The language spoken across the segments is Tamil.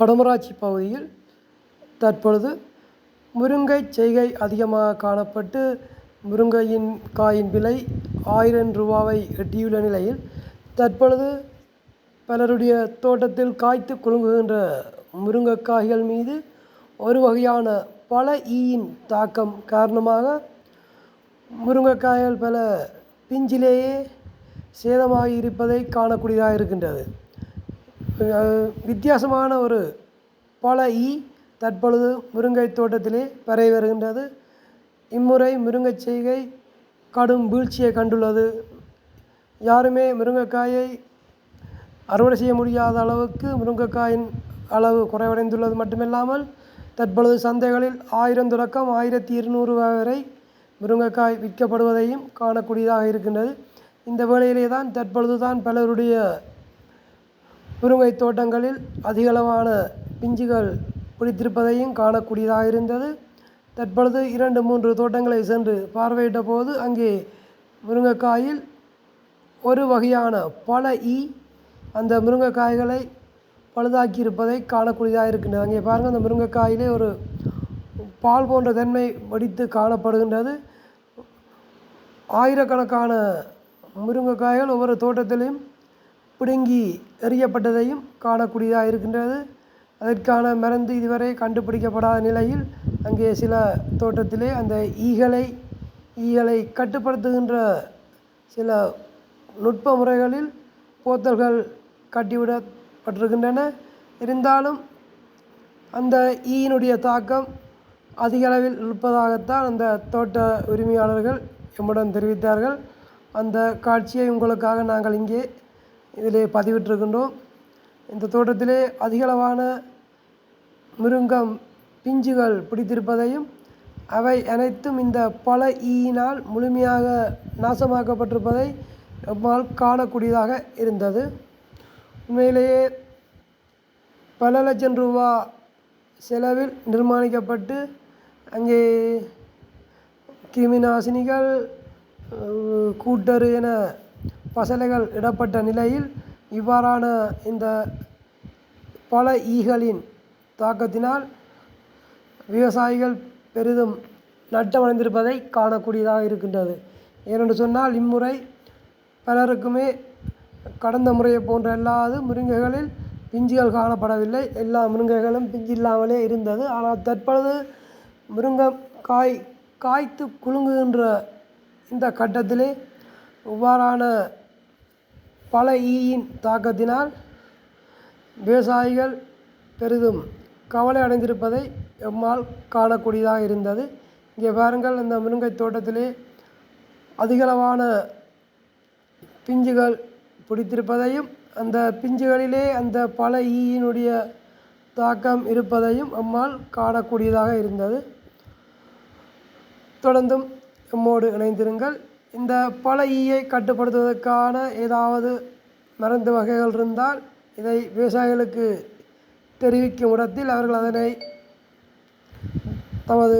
வடமராட்சி பகுதியில் தற்பொழுது முருங்கை செய்கை அதிகமாக காணப்பட்டு முருங்கையின் காயின் விலை ஆயிரம் ரூபாவை எட்டியுள்ள நிலையில் தற்பொழுது பலருடைய தோட்டத்தில் காய்த்து குலுங்குகின்ற முருங்கைக்காய்கள் மீது ஒரு வகையான பல ஈயின் தாக்கம் காரணமாக முருங்கைக்காய்கள் பல பிஞ்சிலேயே சேதமாகி இருப்பதை காணக்கூடியதாக இருக்கின்றது வித்தியாசமான ஒரு பல ஈ தற்பொழுது முருங்கை தோட்டத்திலே பரவி வருகின்றது. இம்முறை முருங்கை செய்கை கடும் வீழ்ச்சியை கண்டுள்ளது. யாருமே முருங்கைக்காயை அறுவடை செய்ய முடியாத அளவுக்கு முருங்கைக்காயின் அளவு குறைவடைந்துள்ளது மட்டுமில்லாமல் தற்பொழுது சந்தைகளில் ஆயிரம் தொடக்கம் ஆயிரத்தி இருநூறு வரை முருங்கைக்காய் விற்கப்படுவதையும் காணக்கூடியதாக இருக்கின்றது. இந்த வேளையிலே தான் தற்பொழுது தான் பலருடைய முருங்கை தோட்டங்களில் அதிகளவான பிஞ்சுகள் பிடித்திருப்பதையும் காணக்கூடியதாக இருந்தது. தற்பொழுது இரண்டு மூன்று தோட்டங்களை சென்று பார்வையிட்ட போது அங்கே முருங்கைக்காயில் ஒரு வகையான பல ஈ அந்த முருங்கைக்காய்களை பழுதாக்கி இருப்பதை காணக்கூடியதாக இருக்கின்றது அங்கே பாருங்கள் அந்த முருங்கைக்காயிலே ஒரு பால் போன்ற தன்மை வடித்து காணப்படுகின்றது. ஆயிரக்கணக்கான முருங்கைக்காய்கள் ஒவ்வொரு தோட்டத்திலையும் பிடுங்கி எறியப்பட்டதையும் காணக்கூடியதாக இருக்கின்றது. அதற்கான மருந்து இதுவரை கண்டுபிடிக்கப்படாத நிலையில் அங்கே சில தோட்டத்திலே அந்த ஈகளை ஈகளை கட்டுப்படுத்துகின்ற சில நுட்ப முறைகளில் போத்தல்கள் கட்டிவிடப்பட்டிருக்கின்றன. இருந்தாலும் அந்த ஈயினுடைய தாக்கம் அதிக அளவில் இருப்பதாகத்தான் அந்த தோட்ட உரிமையாளர்கள் எம்முடன் தெரிவித்தார்கள். அந்த காட்சியை உங்களுக்காக நாங்கள் இங்கே இதிலே பதிவிட்டிருக்கின்றோம். இந்த தோட்டத்திலே அதிகளவான மிருங்கம் பிஞ்சுகள் பிடித்திருப்பதையும் அவை அனைத்தும் இந்த பல ஈயினால் முழுமையாக நாசமாக்கப்பட்டிருப்பதை நம்மால் காணக்கூடியதாக இருந்தது. உண்மையிலேயே பல லட்சம் ரூபா செலவில் நிர்மாணிக்கப்பட்டு அங்கே கிருமி நாசினிகள் கூட்டரு என பசலைகள் இடப்பட்ட நிலையில் இவ்வாறான இந்த பல ஈகளின் தாக்கத்தினால் விவசாயிகள் பெரிதும் நட்டமடைந்திருப்பதை காணக்கூடியதாக இருக்கின்றது. ஏனென்று சொன்னால் இம்முறை பலருக்குமே கடந்த முறையை போன்ற எல்லாது முருங்கைகளில் பிஞ்சுகள் காணப்படவில்லை. எல்லா முருங்கைகளும் பிஞ்சு இல்லாமலே இருந்தது. ஆனால் தற்பொழுது முருங்கை காய் காய்த்து குலுங்குகின்ற இந்த கட்டத்திலே இவ்வாறான பல ஈயின் தாக்கத்தினால் விவசாயிகள் பெரிதும் கவலை அடைந்திருப்பதை எம்மால் காணக்கூடியதாக இருந்தது. இங்கே பாருங்கள் இந்த முருங்கை தோட்டத்திலே அதிகளவான பிஞ்சுகள் பிடித்திருப்பதையும் அந்த பிஞ்சுகளிலே அந்த பல ஈயினுடைய தாக்கம் இருப்பதையும் எம்மால் காணக்கூடியதாக இருந்தது. தொடர்ந்தும் எம்மோடு இணைந்திருங்கள். இந்த பல ஈயை கட்டுப்படுத்துவதற்கான ஏதாவது மருந்து வகைகள் இருந்தால் இதை விவசாயிகளுக்கு தெரிவிக்கும் இடத்தில் அவர்கள் அதனை தமது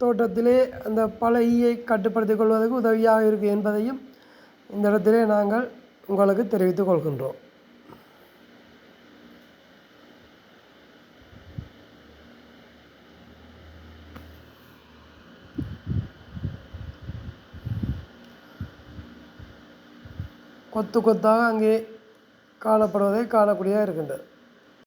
தோட்டத்திலே அந்த பல ஈயை கட்டுப்படுத்திக் கொள்வதற்கு உதவியாக இருக்கும் என்பதையும் இந்த இடத்திலே நாங்கள் உங்களுக்கு தெரிவித்துக் கொள்கின்றோம். கொத்து கொத்தாக அங்கே காணப்படுவதை காணக்கூடியதாக இருக்கின்றது.